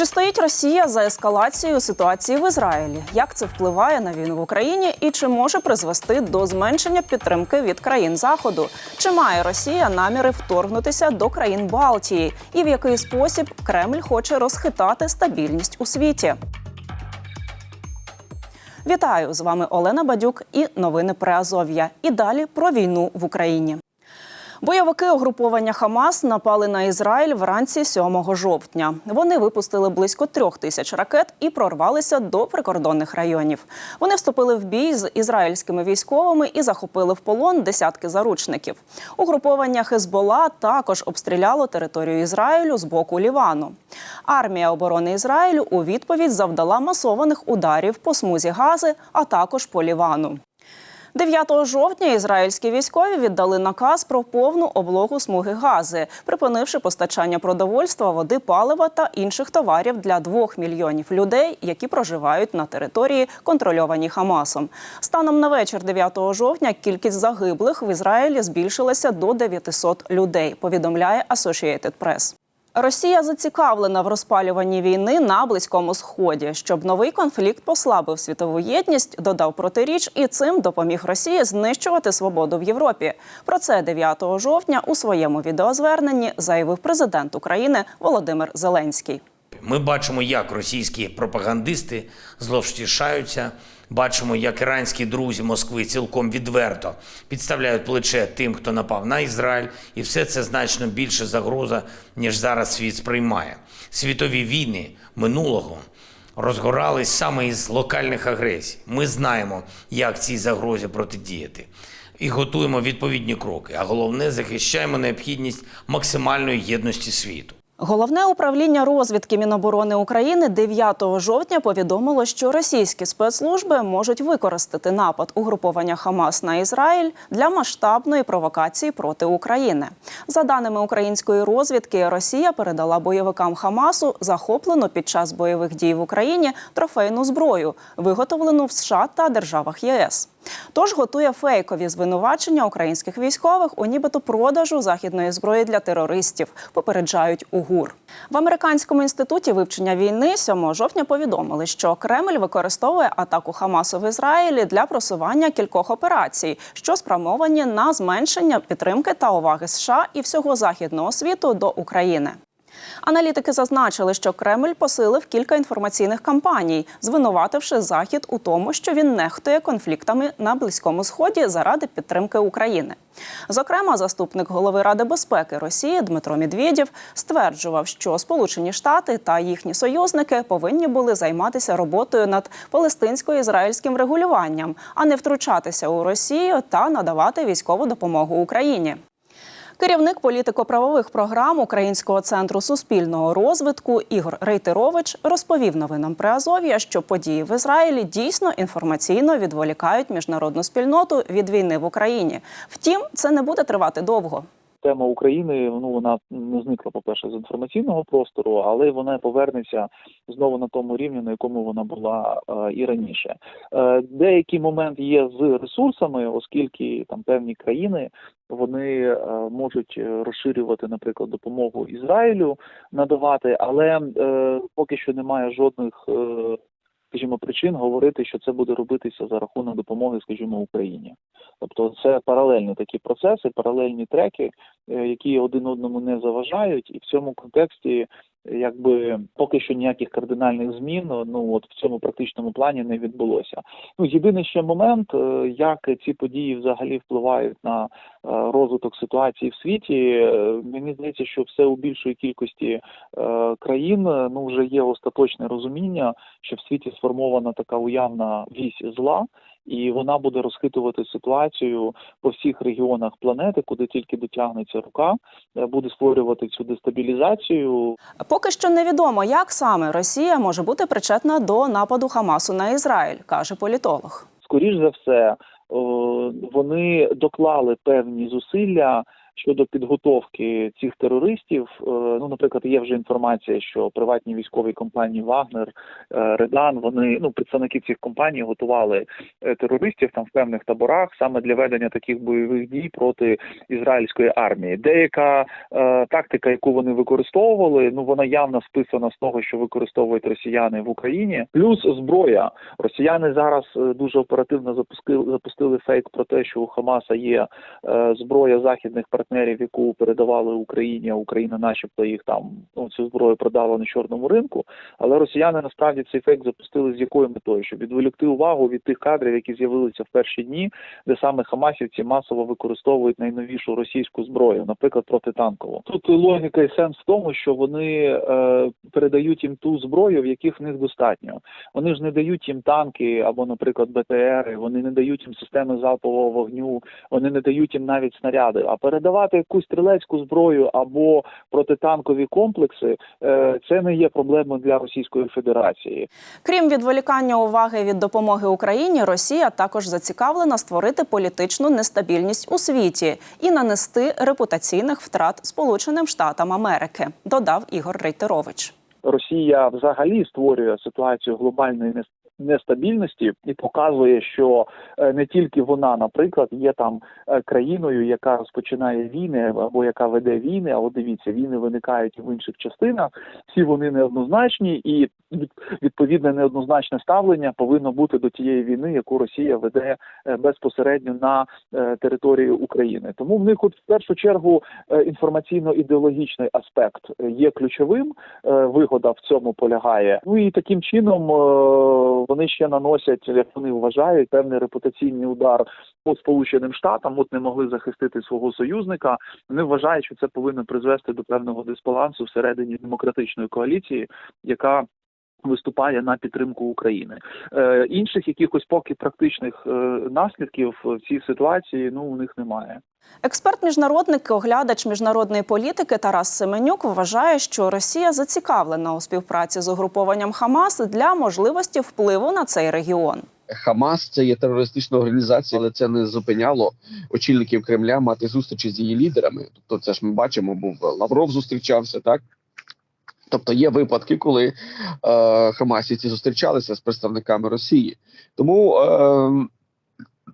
Чи стоїть Росія за ескалацією ситуації в Ізраїлі? Як це впливає на війну в Україні і чи може призвести до зменшення підтримки від країн Заходу? Чи має Росія наміри вторгнутися до країн Балтії? І в який спосіб Кремль хоче розхитати стабільність у світі? Вітаю з вами Олена Бадюк і новини про Азов'я. І далі про війну в Україні. Бойовики угруповання Хамас напали на Ізраїль вранці 7 жовтня. Вони випустили близько трьох тисяч ракет і прорвалися до прикордонних районів. Вони вступили в бій з ізраїльськими військовими і захопили в полон десятки заручників. Угруповання Хезбола також обстріляло територію Ізраїлю з боку Лівану. Армія оборони Ізраїлю у відповідь завдала масованих ударів по смузі Гази, а також по Лівану. 9 жовтня ізраїльські військові віддали наказ про повну облогу смуги гази, припинивши постачання продовольства, води, палива та інших товарів для двох мільйонів людей, які проживають на території, контрольованій Хамасом. Станом на вечір 9 жовтня кількість загиблих в Ізраїлі збільшилася до 900 людей. Повідомляє Associated Press. Росія зацікавлена в розпалюванні війни на близькому сході, щоб новий конфлікт послабив світову єдність, додав протиріч і цим допоміг Росії знищувати свободу в Європі. Про це 9 жовтня у своєму відеозверненні заявив президент України Володимир Зеленський. Ми бачимо, як російські пропагандисти зловтішаються. Бачимо, як іранські друзі Москви цілком відверто підставляють плече тим, хто напав на Ізраїль, і все це значно більше загроза, ніж зараз світ сприймає. Світові війни минулого розгорались саме із локальних агресій. Ми знаємо, як цій загрозі протидіяти. І готуємо відповідні кроки. А головне захищаємо необхідність максимальної єдності світу. Головне управління розвідки Міноборони України 9 жовтня повідомило, що російські спецслужби можуть використати напад угруповання Хамас на Ізраїль для масштабної провокації проти України. За даними української розвідки, Росія передала бойовикам Хамасу захоплену під час бойових дій в Україні трофейну зброю, виготовлену в США та державах ЄС. Тож готує фейкові звинувачення українських військових у нібито продажу західної зброї для терористів. Попереджають УГУР. В американському інституті вивчення війни 7 жовтня повідомили, що Кремль використовує атаку Хамасу в Ізраїлі для просування кількох операцій, що спрямовані на зменшення підтримки та уваги США і всього західного світу до України. Аналітики зазначили, що Кремль посилив кілька інформаційних кампаній, звинувативши Захід у тому, що він нехтує конфліктами на близькому сході заради підтримки України. Зокрема, заступник голови Ради безпеки Росії Дмитро Медведєв стверджував, що Сполучені Штати та їхні союзники повинні були займатися роботою над палестинсько-ізраїльським регулюванням, а не втручатися у Росію та надавати військову допомогу Україні. Керівник політико-правових програм Українського центру суспільного розвитку Ігор Рейтерович розповів новинам при Азов'я, що події в Ізраїлі дійсно інформаційно відволікають міжнародну спільноту від війни в Україні. Втім, це не буде тривати довго. Тема України ну вона не зникла, по перше, з інформаційного простору, але вона повернеться знову на тому рівні, на якому вона була е, і раніше. Е, деякий момент є з ресурсами, оскільки там певні країни вони е, можуть розширювати, наприклад, допомогу Ізраїлю надавати, але е, поки що немає жодних. Е, Скажімо, причин говорити, що це буде робитися за рахунок допомоги, скажімо, Україні. Тобто це паралельні такі процеси, паралельні треки, е, які один одному не заважають, і в цьому контексті, якби поки що ніяких кардинальних змін, ну от в цьому практичному плані не відбулося. Ну єдиний ще момент, е, як ці події взагалі впливають на розвиток ситуації в світі. Мені здається, що все у більшої кількості країн ну вже є остаточне розуміння, що в світі сформована така уявна вісь зла і вона буде розхитувати ситуацію по всіх регіонах планети, куди тільки дотягнеться рука, е, буде створювати цю дестабілізацію. Поки що невідомо, як саме Росія може бути причетна до нападу Хамасу на Ізраїль, каже політолог. Скоріш за все, вони доклали певні зусилля щодо підготовки цих терористів. Е, Ну, наприклад, є вже інформація, що приватні військові компанії Вагнер, е, Редан, вони ну представники цих компаній готували е, терористів там в певних таборах саме для ведення таких бойових дій проти ізраїльської армії. Деяка е, тактика, яку вони використовували, ну вона явно списана з того, що використовують росіяни в Україні. Плюс зброя. Росіяни зараз дуже оперативно запустили запустили фейк про те, що у Хамаса є е, зброя західних партнерів, яку передавали Україні, а Україна, начебто, їх там ну цю зброю продала на чорному ринку. Але росіяни насправді цей фейк запустили з якою метою, щоб відволікти увагу від тих кадрів, які з'явилися в перші дні, де саме хамасівці масово використовують найновішу російську зброю, наприклад, протитанкову. Тут логіка і сенс в тому, що вони е, передають їм ту зброю, в яких в них достатньо. Вони ж не дають їм танки або, наприклад, БТРи, вони не дають їм системи залпового вогню, вони не дають їм навіть снаряди. А передавати якусь стрілецьку зброю або протитанкові комплекси е, це не є проблемою для Російської Федерації. Крім відволікання уваги від допомоги Україні, Росія також зацікавлена створити політичну нестабільність у світі і нанести репутаційних втрат Сполученим Штатам Америки, додав Ігор Рейтерович. Росія взагалі створює ситуацію глобальної нестабільності і показує, що е, не тільки вона, наприклад, є там е, країною, яка розпочинає війни або яка веде війни. А дивіться, війни виникають в інших частинах. Всі вони неоднозначні, і відповідне неоднозначне ставлення повинно бути до тієї війни, яку Росія веде е, безпосередньо на території України. Тому в них, от в першу чергу, інформаційно-ідеологічний аспект є ключовим. Вигода в цьому полягає. Ну і таким чином вони ще наносять, як вони вважають, певний репутаційний удар по Сполученим Штатам. От не могли захистити свого союзника. Вони вважають, що це повинно призвести до певного дисбалансу всередині демократичної коаліції, яка Виступає на підтримку України е, інших якихось поки практичних е, наслідків в цій ситуації ну у них немає. Експерт-міжнародник, оглядач міжнародної політики Тарас Семенюк вважає, що Росія зацікавлена у співпраці з угрупованням Хамас для можливості впливу на цей регіон. Хамас це є терористична організація, але це не зупиняло очільників Кремля мати зустрічі з її лідерами. Тобто, це ж ми бачимо, був Лавров зустрічався, так. Тобто є випадки, коли е, Хамасівці зустрічалися з представниками Росії. Тому е,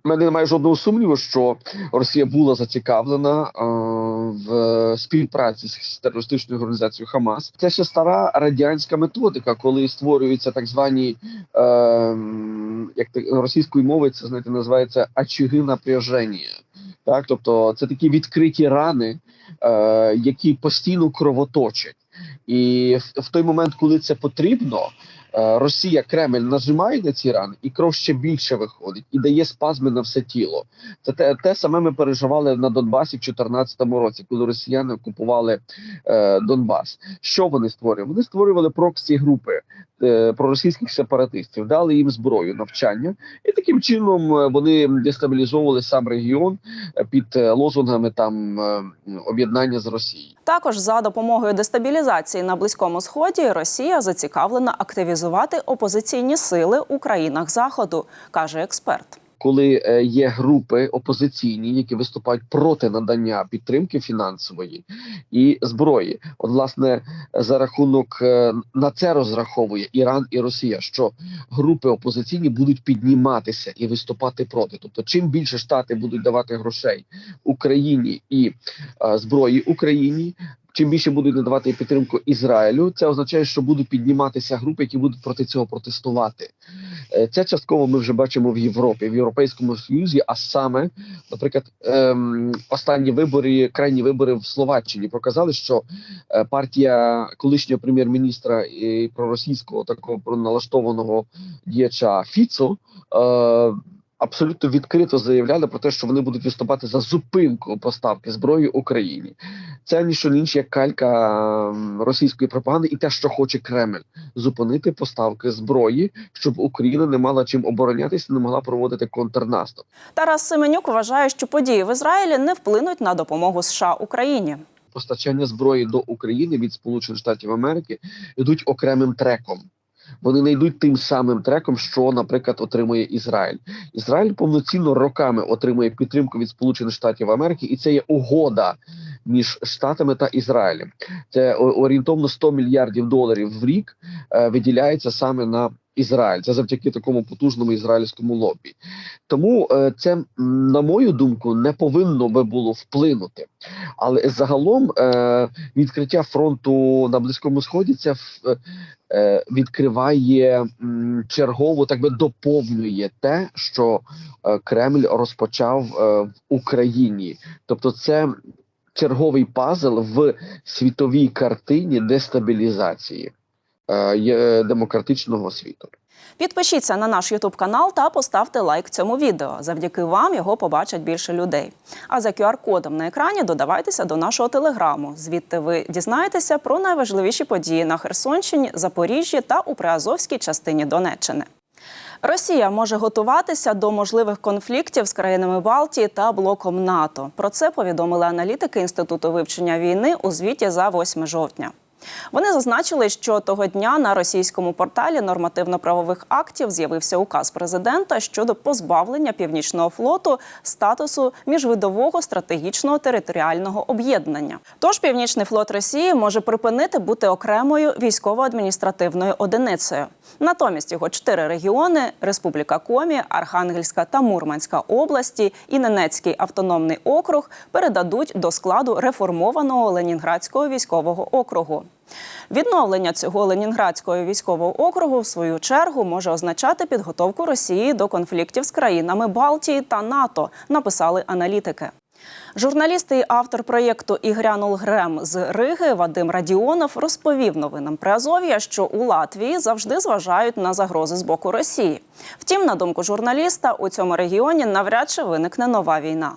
в мене немає жодного сумніву, що Росія була зацікавлена е, в співпраці з терористичною організацією Хамас. Це ще стара радянська методика, коли створюються так звані е, як російською мовою це знаєте, називається очаги напряження. Так, тобто це такі відкриті рани, е, які постійно кровоточать. І в, той момент, коли це потрібно, Росія Кремль нажимає на ці рани, і кров ще більше виходить і дає спазми на все тіло. Це те, те саме ми переживали на Донбасі в 2014 році, коли росіяни окупували е, Донбас. Що вони створювали? Вони створювали проксі групи е, проросійських сепаратистів, дали їм зброю, навчання, і таким чином е, вони дестабілізовували сам регіон е, під е, лозунгами там е, об'єднання з Росією. Також за допомогою дестабілізації на близькому сході Росія зацікавлена активізувати опозиційні сили у країнах заходу, каже експерт. коли е, є групи опозиційні, які виступають проти надання підтримки фінансової і зброї. От, власне, за рахунок е, на це розраховує Іран і Росія, що групи опозиційні будуть підніматися і виступати проти. Тобто, чим більше штати будуть давати грошей Україні і е, зброї Україні. Чим більше будуть надавати підтримку Ізраїлю, це означає, що будуть підніматися групи, які будуть проти цього протестувати. Е, Це частково ми вже бачимо в Європі, в Європейському Союзі. А саме, наприклад, ем, останні вибори, крайні вибори в Словаччині показали, що е, партія колишнього прем'єр-міністра і проросійського такого проналаштованого діяча Фіцо. Е, Абсолютно відкрито заявляли про те, що вони будуть виступати за зупинку поставки зброї Україні. Це ніщо інше як калька ем, російської пропаганди, і те, що хоче Кремль зупинити поставки зброї, щоб Україна не мала чим оборонятися, не могла проводити контрнаступ. Тарас Семенюк вважає, що події в Ізраїлі не вплинуть на допомогу США Україні. Постачання зброї до України від Сполучених Штатів Америки йдуть окремим треком. Вони не йдуть тим самим треком, що, наприклад, отримує Ізраїль. Ізраїль повноцінно роками отримує підтримку від Сполучених Штатів Америки, і це є угода між Штатами та Ізраїлем. Це орієнтовно 100 мільярдів доларів в рік е, виділяється саме на Ізраїль. Це завдяки такому потужному ізраїльському лобі. Тому е, це, на мою думку, не повинно би було вплинути. Але загалом е, відкриття фронту на Близькому Сході це е, відкриває чергово, так би доповнює те, що Кремль розпочав в Україні. Тобто, це черговий пазл в світовій картині дестабілізації демократичного світу. Підпишіться на наш Ютуб канал та поставте лайк цьому відео. Завдяки вам його побачать більше людей. А за QR-кодом на екрані додавайтеся до нашого телеграму. Звідти ви дізнаєтеся про найважливіші події на Херсонщині, Запоріжжі та у Приазовській частині Донеччини. Росія може готуватися до можливих конфліктів з країнами Балтії та блоком НАТО. Про це повідомили аналітики Інституту вивчення війни у звіті за 8 жовтня. Вони зазначили, що того дня на російському порталі нормативно-правових актів з'явився указ президента щодо позбавлення північного флоту статусу міжвидового стратегічного територіального об'єднання. Тож північний флот Росії може припинити бути окремою військово-адміністративною одиницею. Натомість його чотири регіони Республіка Комі, Архангельська та Мурманська області і Ненецький автономний округ передадуть до складу реформованого Ленінградського військового округу. Відновлення цього Ленінградського військового округу, в свою чергу, може означати підготовку Росії до конфліктів з країнами Балтії та НАТО, написали аналітики. Журналіст і автор проєкту «Ігрянул Грем» з Риги Вадим Радіонов розповів новинам Приазов'я, що у Латвії завжди зважають на загрози з боку Росії. Втім, на думку журналіста, у цьому регіоні навряд чи виникне нова війна.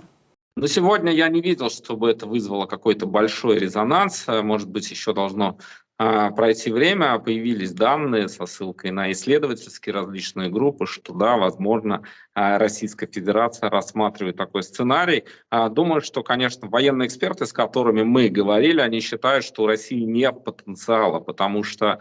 Но сегодня я не видел, чтобы это вызвало какой-то большой резонанс. Э, Может быть, еще должно а, пройти время. Появились данные со ссылкой на исследовательские различные группы, что да, возможно, а, Российская Федерация рассматривает такой сценарий. А, Думаю, что, конечно, военные эксперты, с которыми мы говорили, они считают, что у России нет потенциала, потому что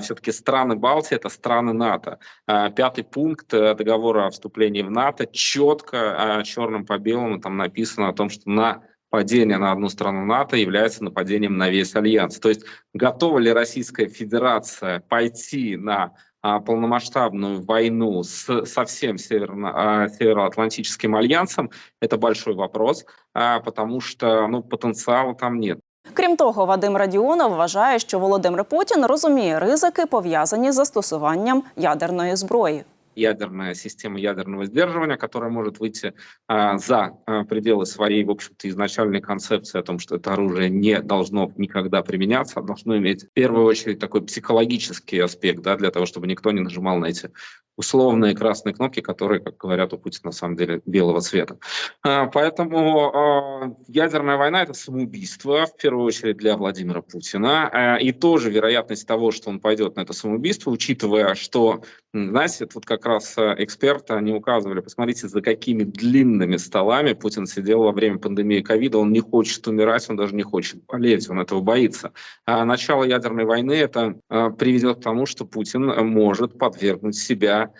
все-таки страны Балтии это страны НАТО. А, Пятый пункт э, договора о вступлении в НАТО четко а, черным по белому там написано о том, что на падение на одну страну НАТО является нападением на весь альянс. То есть готова ли Российская Федерация пойти на а, полномасштабную войну с, со всем северно, а, Североатлантическим альянсом, это большой вопрос, а, потому что ну, потенциала там нет. Крім того, Вадим Радіонов вважає, що Володимир Путін розуміє ризики, пов'язані з застосуванням ядерної зброї. ядерная система ядерного сдерживания, которая может выйти а, за а, пределы своей, в общем-то, изначальной концепции о том, что это оружие не должно никогда применяться, а должно иметь в первую очередь такой психологический аспект, да, для того, чтобы никто не нажимал на эти условные красные кнопки, которые, как говорят у Путина, на самом деле белого цвета. А, поэтому а, ядерная война это самоубийство, в первую очередь для Владимира Путина, а, и тоже вероятность того, что он пойдет на это самоубийство, учитывая, что Знаете, вот раз э, эксперты, они указывали, посмотрите, за какими длинными столами Путин сидел во время пандемии ковида, он не хочет умирать, он даже не хочет болеть, он этого боится. А начало ядерной войны это э, приведет к тому, что Путин может подвергнуть себя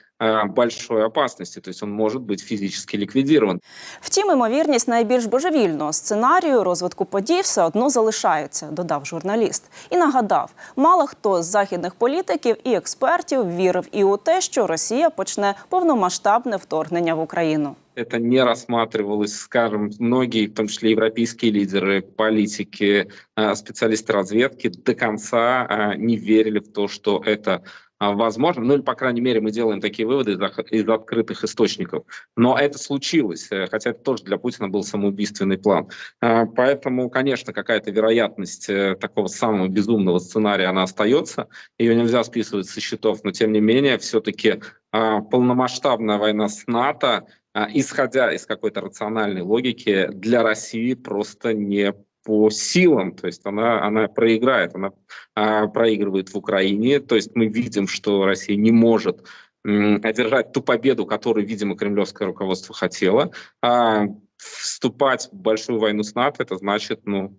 большой опасности, то есть он может быть физически ликвидирован. Втім, імовірність найбільш божевільного сценарію розвитку подій все одно залишається, додав журналіст. І нагадав, мало хто з західних політиків і експертів вірив і у те, що Росія почне повномасштабне вторгнення в Україну. это не рассматривалось, скажем, многие, в том числе европейские лидеры, политики, э, специалисты разведки до конца э, не верили в то, что это а, возможно. Ну или, по крайней мере, мы делаем такие выводы из, открытых источников. Но это случилось, э, хотя это тоже для Путина был самоубийственный план. А, Поэтому, конечно, какая-то вероятность э, такого самого безумного сценария, она остается. Ее нельзя списывать со счетов, но тем не менее, все-таки полномасштабная война с НАТО а, исходя из какой-то рациональной логики, для России просто не по силам, то есть она, она проиграет, она а, проигрывает в Украине, то есть мы видим, что Россия не может м, одержать ту победу, которую, видимо, кремлевское руководство хотело. А вступать в большую войну с НАТО, это значит, ну,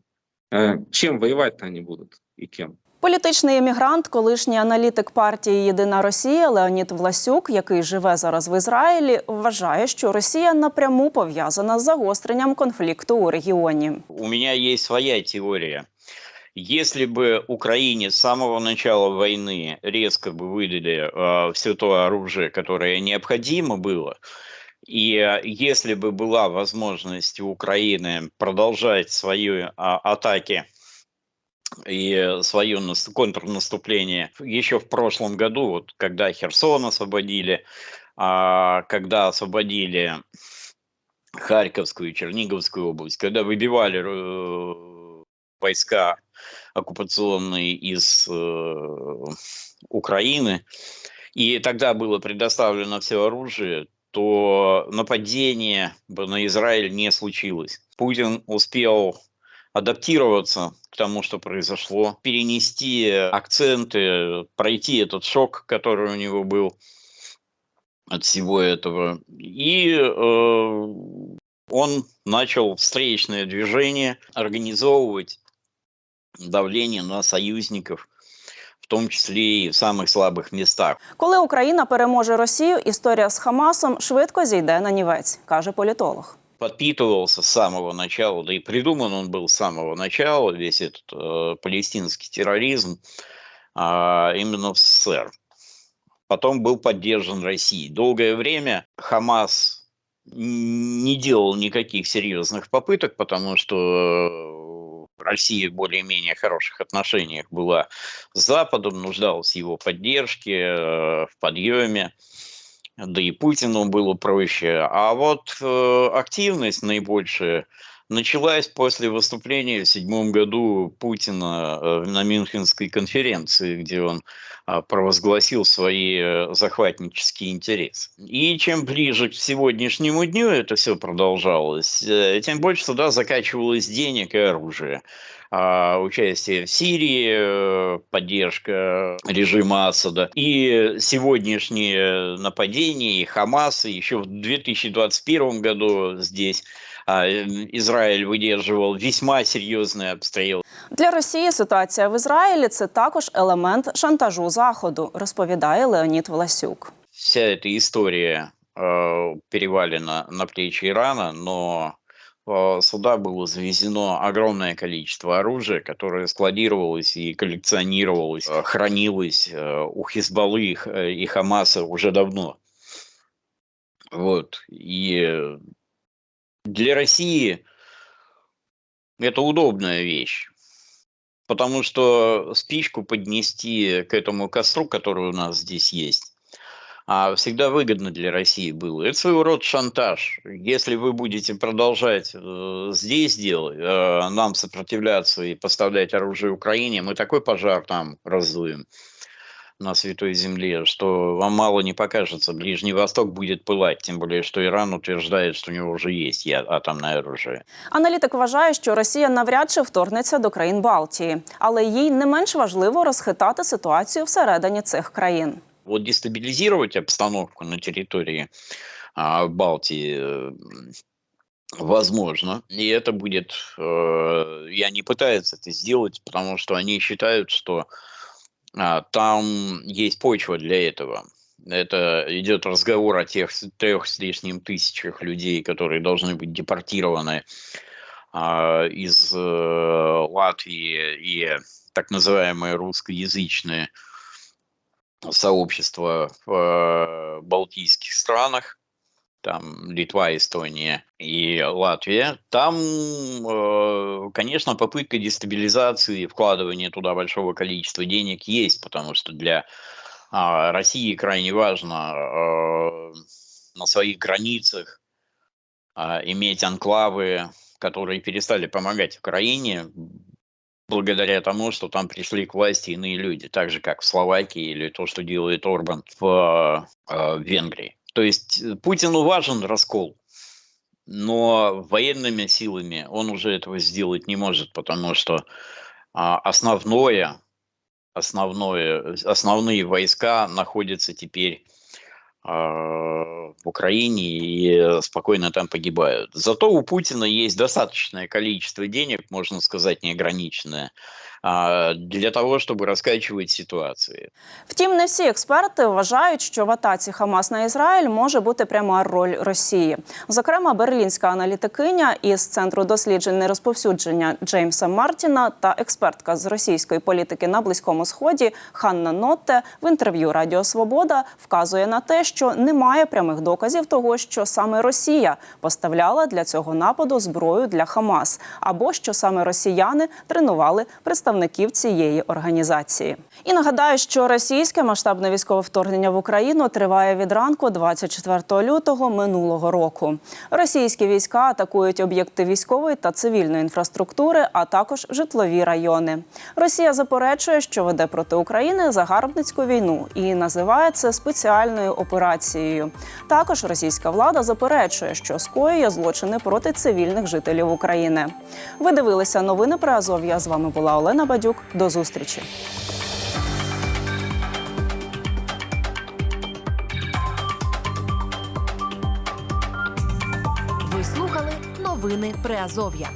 э, чем воевать-то они будут и кем? Політичний емігрант, колишній аналітик партії Єдина Росія Леонід Власюк, який живе зараз в Ізраїлі, вважає, що Росія напряму пов'язана з загостренням конфлікту у регіоні. У меня есть своя теория. Если бы Украине с самого начала войны резко бы выдали э, все то оружие, которое необходимо было, и э, если бы была возможность у Украины продолжать свои а, атаки и свое нас- контрнаступление еще в прошлом году, вот когда Херсон освободили, а, когда освободили Харьковскую и Черниговскую область, когда выбивали э, войска оккупационные из э, Украины, и тогда было предоставлено все оружие, то нападение на Израиль не случилось. Путин успел адаптироваться к тому, что произошло, перенести акценты, пройти этот шок, который у него был от всего этого. И э, он начал встречное движение, организовывать давление на союзников, в том числе и в самых слабых местах. Коли Україна переможе Росію, історія з Хамасом швидко зійде на нівець, каже політолог. Подпитывался с самого начала, да и придуман он был с самого начала, весь этот э, палестинский терроризм, а, именно в СССР. Потом был поддержан Россией. Долгое время Хамас не делал никаких серьезных попыток, потому что э, Россия в более-менее хороших отношениях была с Западом, нуждалась в его поддержке, э, в подъеме, да и Путину было проще. А вот э, активность наибольшая началась после выступления в седьмом году Путина э, на Мюнхенской конференции, где он а, провозгласил свои э, захватнические интересы. И чем ближе к сегодняшнему дню это все продолжалось, э, тем больше туда закачивалось денег и оружия. А, Участие в Сирии, э, поддержка режима Асада и сегодняшние нападения и Хамас, и еще в 2021 году здесь а, э, Израиль выдерживал весьма серьезный обстрел. Для Росії ситуація в Ізраїлі це також елемент шантажу Заходу, розповідає Леонід Власюк. вся эта история э, перевалена на плечи Ирана, но сюда было завезено огромное количество оружия, которое складировалось и коллекционировалось, э, хранилось э, у Хизбаллы э, и Хамаса уже давно. Вот. И для России это удобная вещь. Потому что спичку поднести к этому костру, который у нас здесь есть, всегда выгодно для России было. Это своего рода шантаж. Если вы будете продолжать э, здесь делать, э, нам сопротивляться и поставлять оружие Украине, мы такой пожар там раздуем на Святой Земле, что вам мало не покажется. Ближний Восток будет пылать, тем более, что Иран утверждает, что у него уже есть я- атомное оружие. Аналітик вважає, що Росія навряд чи вторгнеться до країн Балтії, але їй не менш важливо розхитати ситуацію всередині цих країн. Вот дестабилизировать обстановку на территории а, Балтии э, возможно, и это будет, э, и они пытаются это сделать, потому что они считают, что а, там есть почва для этого. Это идет разговор о тех трех с лишним тысячах людей, которые должны быть депортированы а, из э, Латвии и так называемые русскоязычные сообщества в э, балтийских странах, там Литва, Эстония и Латвия, там, э, конечно, попытка дестабилизации и вкладывания туда большого количества денег есть, потому что для а, России крайне важно э, на своих границах а, иметь анклавы, которые перестали помогать Украине благодаря тому, что там пришли к власти иные люди, так же как в Словакии или то, что делает Орбан в э, Венгрии. То есть э, Путину важен раскол, но военными силами он уже этого сделать не может, потому что а, основное, основное, основные войска находятся теперь а, в Украине и спокойно там погибают. Зато у Путина есть достаточное количество денег, можно сказать, неограниченное, для того, чтобы раскачивать ситуации. Втім, не всі експерти вважають, що в атаці Хамас на Ізраїль може бути пряма роль Росії. Зокрема, берлінська аналітикиня із центру досліджень нерозповсюдження Джеймса Мартіна та експертка з російської політики на близькому сході Ханна Нотте в інтерв'ю Радіо Свобода вказує на те, що немає прямих доказів того, що саме Росія поставляла для цього нападу зброю для Хамас, або що саме росіяни тренували представників цієї організації. І нагадаю, що російське масштабне військове вторгнення в Україну триває від ранку 24 лютого минулого року. Російські війська атакують об'єкти військової та цивільної інфраструктури, а також житлові райони. Росія заперечує, що веде проти України загарбницьку війну і називає це спеціальною операцією. Також російська влада заперечує, що скоює злочини проти цивільних жителів України. Ви дивилися новини про Азов'я. З вами була Олена Бадюк. До зустрічі. Ви слухали новини Приазов'я.